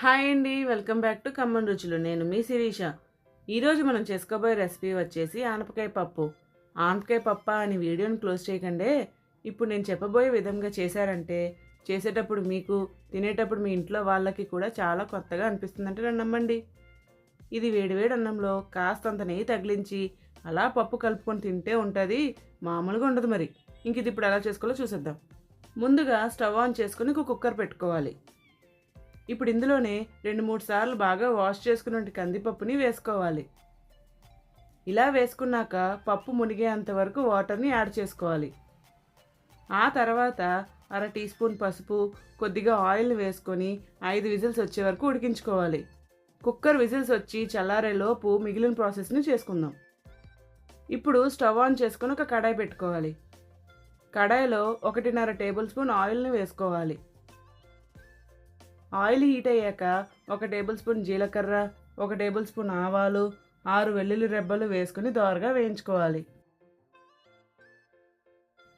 Hi అండి welcome back to Khammam రుచులు. నేను మీ శిరీష. ఈరోజు మనం చేసుకోబోయే రెసిపీ వచ్చేసి ఆనపకాయ పప్పు. ఆనపకాయ పప్ప అని వీడియోని క్లోజ్ చేయకండే. ఇప్పుడు నేను చెప్పబోయే విధంగా చేశారంటే చేసేటప్పుడు మీకు తినేటప్పుడు మీ ఇంట్లో వాళ్ళకి కూడా చాలా కొత్తగా అనిపిస్తుందంటే నన్ను నమ్మండి. ఇది వేడివేడి అన్నంలో కాస్తంత నెయ్యి తగిలించి అలా పప్పు కలుపుకొని తింటే ఉంటుంది మామూలుగా ఉండదు మరి. ఇంక ఇది ఇప్పుడు ఎలా చేసుకోవాలో చూసేద్దాం. ముందుగా స్టవ్ ఆన్ చేసుకుని ఒక కుక్కర్ పెట్టుకోవాలి. ఇప్పుడు ఇందులోనే రెండు మూడు సార్లు బాగా వాష్ చేసుకున్న కందిపప్పుని వేసుకోవాలి. ఇలా వేసుకున్నాక పప్పు మునిగేంత వరకు వాటర్ని యాడ్ చేసుకోవాలి. ఆ తర్వాత అర టీ స్పూన్ పసుపు కొద్దిగా ఆయిల్ వేసుకొని ఐదు విజిల్స్ వచ్చే వరకు ఉడికించుకోవాలి. కుక్కర్ విజిల్స్ వచ్చి చల్లారేలోపు మిగిలిన ప్రాసెస్ని చేసుకుందాం. ఇప్పుడు స్టవ్ ఆన్ చేసుకొని ఒక కడాయి పెట్టుకోవాలి. కడాయిలో ఒకటిన్నర టేబుల్ స్పూన్ ఆయిల్ని వేసుకోవాలి. ఆయిల్ హీట్ అయ్యాక ఒక టేబుల్ స్పూన్ జీలకర్ర ఒక టేబుల్ స్పూన్ ఆవాలు ఆరు వెల్లుల్లి రెబ్బలు వేసుకుని దోరగా వేయించుకోవాలి.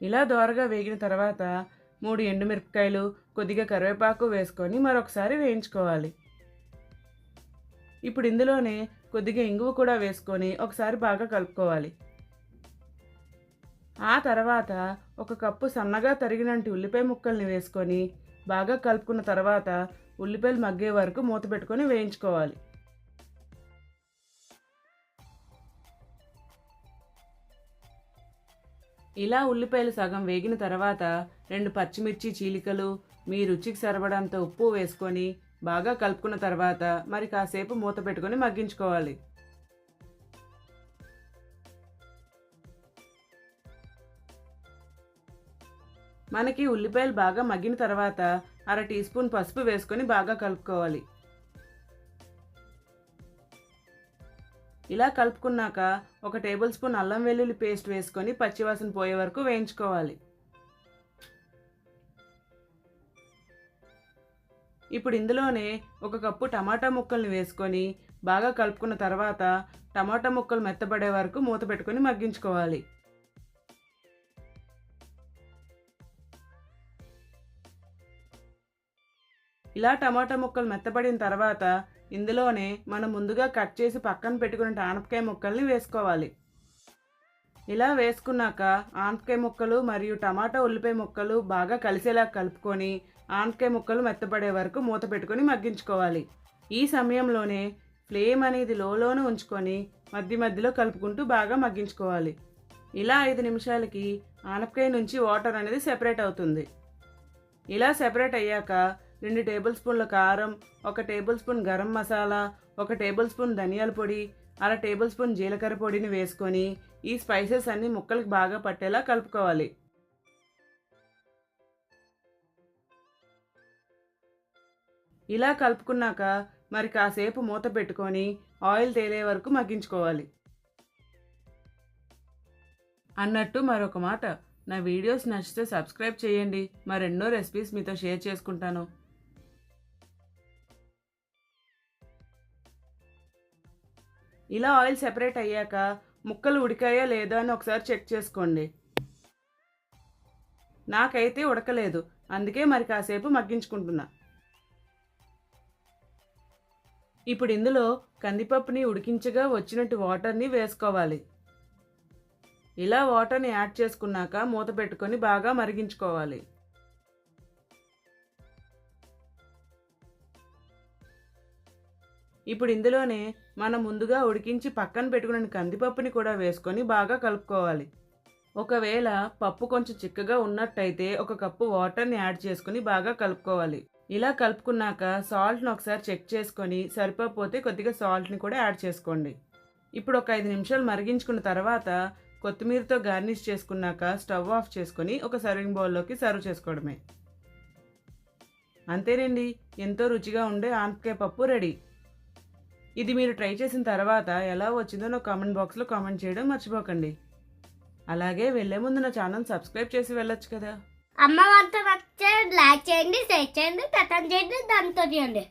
ఇలా దోరగా వేగిన తర్వాత మూడు ఎండుమిరపకాయలు కొద్దిగా కరివేపాకు వేసుకొని మరొకసారి వేయించుకోవాలి. ఇప్పుడు ఇందులోనే కొద్దిగా ఇంగువ కూడా వేసుకొని ఒకసారి బాగా కలుపుకోవాలి. ఆ తర్వాత ఒక కప్పు సన్నగా తరిగినంటి ఉల్లిపాయ ముక్కల్ని వేసుకొని బాగా కలుపుకున్న తర్వాత ఉల్లిపాయలు మగ్గే వరకు మూత పెట్టుకొని వేయించుకోవాలి. ఇలా ఉల్లిపాయలు సగం వేగిన తర్వాత రెండు పచ్చిమిర్చి చీలికలు మీ రుచికి సరిపడంత ఉప్పు వేసుకొని బాగా కలుపుకున్న తర్వాత మరి కాసేపు మూత పెట్టుకొని మగ్గించుకోవాలి. మనకి ఉల్లిపాయలు బాగా మగ్గిన తర్వాత అర టీ స్పూన్ పసుపు వేసుకొని బాగా కలుపుకోవాలి. ఇలా కలుపుకున్నాక ఒక టేబుల్ స్పూన్ అల్లం వెల్లుల్లి పేస్ట్ వేసుకొని పచ్చివాసన పోయే వరకు వేయించుకోవాలి. ఇప్పుడు ఇందులోనే ఒక కప్పు టమాటా ముక్కల్ని వేసుకొని బాగా కలుపుకున్న తర్వాత టమాటా ముక్కలు మెత్తబడే వరకు మూత పెట్టుకొని మగ్గించుకోవాలి. ఇలా టమాటా ముక్కలు మెత్తబడిన తర్వాత ఇందులోనే మనం ముందుగా కట్ చేసి పక్కన పెట్టుకున్న ఆనపకాయ ముక్కల్ని వేసుకోవాలి. ఇలా వేసుకున్నాక ఆనపకాయ ముక్కలు మరియు టమాటా ఉల్లిపాయ ముక్కలు బాగా కలిసేలా కలుపుకొని ఆనపకాయ ముక్కలు మెత్తపడే వరకు మూత పెట్టుకొని మగ్గించుకోవాలి. ఈ సమయంలోనే ఫ్లేమ్ అనేది లోలోనే ఉంచుకొని మధ్య మధ్యలో కలుపుకుంటూ బాగా మగ్గించుకోవాలి. ఇలా ఐదు నిమిషాలకి ఆనపకాయ నుంచి వాటర్ అనేది సెపరేట్ అవుతుంది. ఇలా సెపరేట్ అయ్యాక రెండు టేబుల్ స్పూన్ల కారం ఒక టేబుల్ స్పూన్ గరం మసాలా ఒక టేబుల్ స్పూన్ ధనియాల పొడి అర టేబుల్ స్పూన్ జీలకర్ర పొడిని వేసుకొని ఈ స్పైసెస్ అన్ని ముక్కలకు బాగా పట్టేలా కలుపుకోవాలి. ఇలా కలుపుకున్నాక మరి కాసేపు మూత పెట్టుకొని ఆయిల్ తేలే వరకు మగ్గించుకోవాలి. అన్నట్టు మరొక మాట. నా వీడియోస్ నచ్చితే సబ్స్క్రైబ్ చేయండి. మరెన్నో రెసిపీస్ మీతో షేర్ చేసుకుంటాను. ఇలా ఆయిల్ సెపరేట్ అయ్యాక ముక్కలు ఉడికాయా లేదా అని ఒకసారి చెక్ చేసుకోండి. నాకైతే ఉడకలేదు. అందుకే మరి కాసేపు మగ్గించుకుంటున్నా. ఇప్పుడు ఇందులో కందిపప్పుని ఉడికించగా వచ్చినట్టు వాటర్ని వేసుకోవాలి. ఇలా వాటర్ని యాడ్ చేసుకున్నాక మూత పెట్టుకొని బాగా మరిగించుకోవాలి. ఇప్పుడు ఇందులోనే మనం ముందుగా ఉడికించి పక్కన పెట్టుకున్న కందిపప్పుని కూడా వేసుకొని బాగా కలుపుకోవాలి. ఒకవేళ పప్పు కొంచెం చిక్కగా ఉన్నట్టయితే ఒక కప్పు వాటర్ని యాడ్ చేసుకుని బాగా కలుపుకోవాలి. ఇలా కలుపుకున్నాక సాల్ట్ని ఒకసారి చెక్ చేసుకొని సరిపోతే కొద్దిగా సాల్ట్ని కూడా యాడ్ చేసుకోండి. ఇప్పుడు ఒక ఐదు నిమిషాలు మరిగించుకున్న తర్వాత కొత్తిమీరతో గార్నిష్ చేసుకున్నాక స్టవ్ ఆఫ్ చేసుకొని ఒక సర్వింగ్ బౌల్లోకి సర్వ్ చేసుకోవడమే. అంతేనండి. ఎంతో రుచిగా ఉండే ఆనపకాయ పప్పు రెడీ. ఇది మీరు ట్రై చేసిన తర్వాత ఎలా వచ్చిందో నా కామెంట్ బాక్స్లో కామెంట్ చేయడం మర్చిపోకండి. అలాగే వెళ్ళే ముందు నా ఛానల్ సబ్స్క్రైబ్ చేసి వెళ్ళొచ్చు కదా. అమ్మ వంట నచ్చే లైక్ చేయండి షేర్ చేయండి పెట్టండి చేయండి దాంతో చేయండి